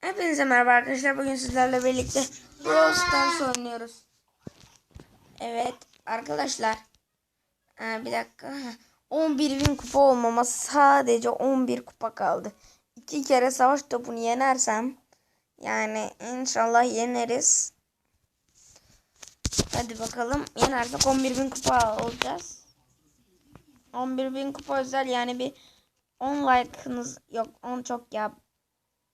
Hepinize merhaba arkadaşlar. Bugün sizlerle birlikte Brawl Stars oynuyoruz. Evet arkadaşlar. Ee, bir dakika. 11 bin kupa olmama sadece 11 kupa kaldı. İki kere savaş topunu yenersem yani inşallah yeneriz. Hadi bakalım. Yenersek 11 bin kupa olacağız. 11 bin kupa özel yani bir 10 like'ınız yok 10 çok ya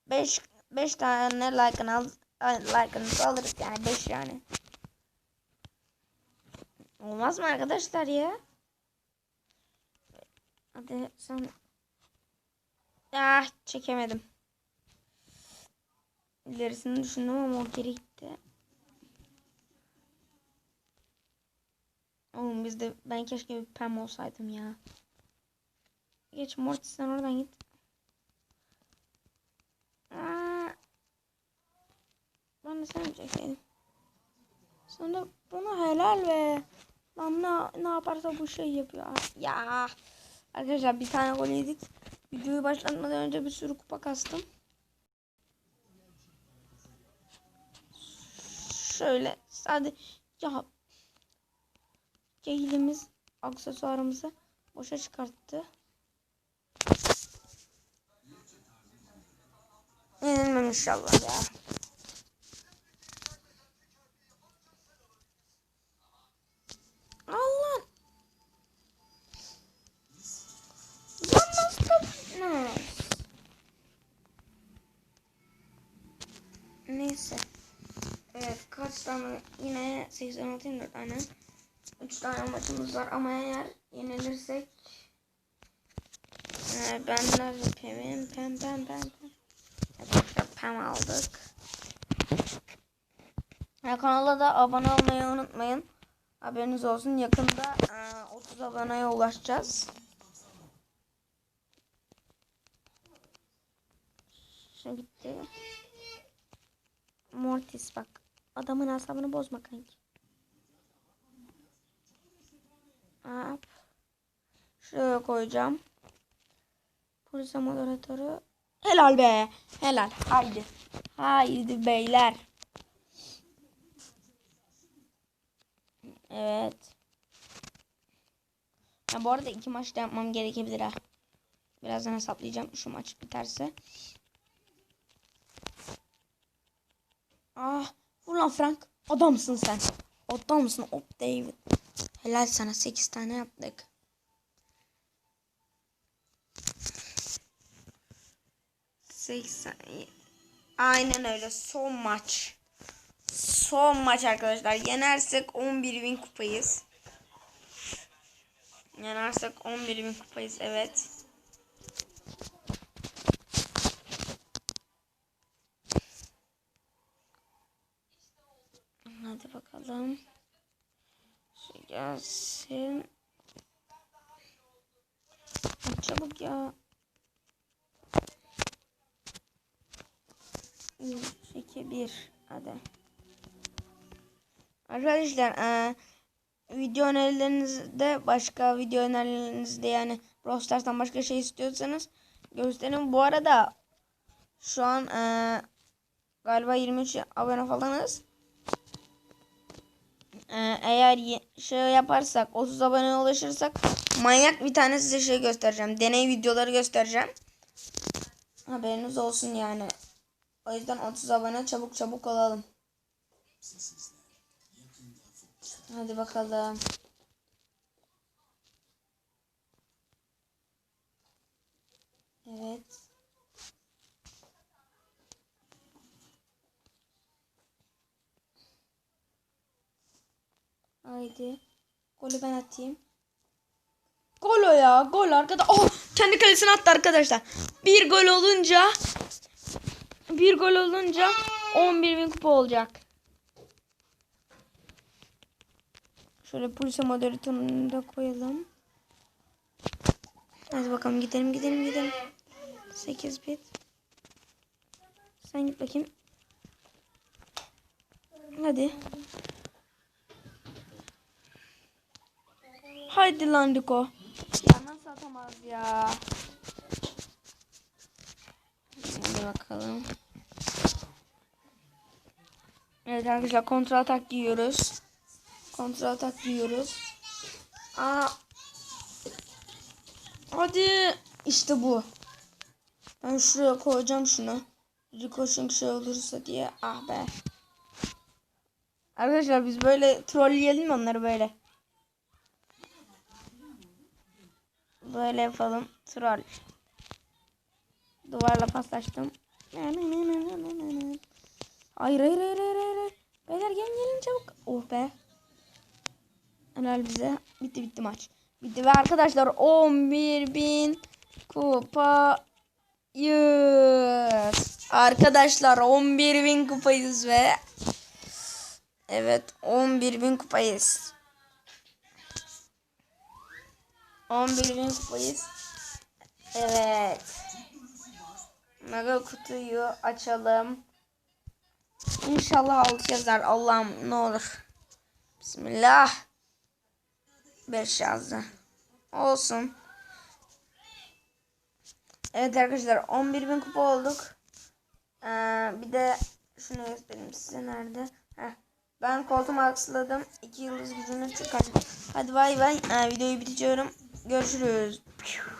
5 5 tane like'ını al like'ınızı alırız yani 5 yani. Olmaz mı arkadaşlar ya? Hadi sen Ah çekemedim. İlerisini düşündüm ama o geri gitti. Oğlum bizde ben keşke bir pem olsaydım ya. Geç Mortis sen oradan git. Aa, ben de sen çekeyim. Sonra buna helal ve lan ne, ne yaparsa bu şey yapıyor. Ya arkadaşlar bir tane gol yedik. Videoyu başlatmadan önce bir sürü kupa kastım. Şöyle sadece ya cehilimiz aksesuarımızı boşa çıkarttı. Yenilmem inşallah ya. Evet kaç tane yine 86 24 tane 3 tane maçımız var ama eğer yenilirsek ee, ben de pemim pem pem pem pem pem aldık. Ya kanala da abone olmayı unutmayın. Haberiniz olsun. Yakında e, 30 aboneye ulaşacağız. Şimdi bitti. Mortis bak. Adamın asabını bozma kanki. Hop. Şuraya koyacağım. Polis moderatörü. Helal be. Helal. Haydi. Haydi beyler. Evet. Ya bu arada iki maçta yapmam gerekebilir ha. Birazdan hesaplayacağım şu maç biterse. Ah, vur Frank. Adamsın sen. Adamsın Op David. Helal sana 8 tane yaptık. Seksen. Aynen öyle. Son maç. Son maç arkadaşlar. Yenersek 11.000 kupayız. Yenersek 11.000 kupayız. Evet. Hadi bakalım. Şu gelsin. Çabuk ya. 3, 2, 1. Hadi. Arkadaşlar e, video önerilerinizde başka video önerilerinizde yani Brawl başka şey istiyorsanız gösterin. Bu arada şu an e, galiba 23 abone falanız. Eğer şey yaparsak 30 abone ulaşırsak manyak bir tane size şey göstereceğim. Deney videoları göstereceğim. Haberiniz olsun yani. O yüzden 30 abone çabuk çabuk olalım. Hadi bakalım. Evet. Haydi. Golü ben atayım. Gol o ya. Gol arkada. Oh! Kendi kalesine attı arkadaşlar. Bir gol olunca bir gol olunca 11 bin kupa olacak. Şöyle polise moderatörünü de koyalım. Hadi bakalım gidelim gidelim gidelim. 8 bit. Sen git bakayım. Hadi. Haydi lan Diko. Ya nasıl atamaz ya. Hadi bakalım. Evet arkadaşlar kontra atak giyiyoruz. Kontra atak giyiyoruz. Aa. Hadi. İşte bu. Ben şuraya koyacağım şunu. Ricochet'in şey olursa diye. Ah be. Arkadaşlar biz böyle trolleyelim onları böyle? Böyle yapalım. Troll. Duvarla paslaştım. Hayır hayır hayır hayır hayır. Beyler gelin gelin çabuk. Oh be. Helal bize. Bitti bitti maç. Bitti ve arkadaşlar 11.000 kupayız. Arkadaşlar 11.000 kupayız ve Evet 11.000 kupayız. 11.000 kupayız. Evet. Mega kutuyu açalım. İnşallah alt yazar. Allah'ım ne olur. Bismillah. 5 yazdı. Olsun. Evet arkadaşlar 11.000 kupa olduk. Ee, bir de şunu göstereyim size nerede. Heh. Ben koltuğumu aksladım. 2 yıldız gücünü çıkardım. Hadi bay bay. Ee, videoyu bitiriyorum. Görüşürüz.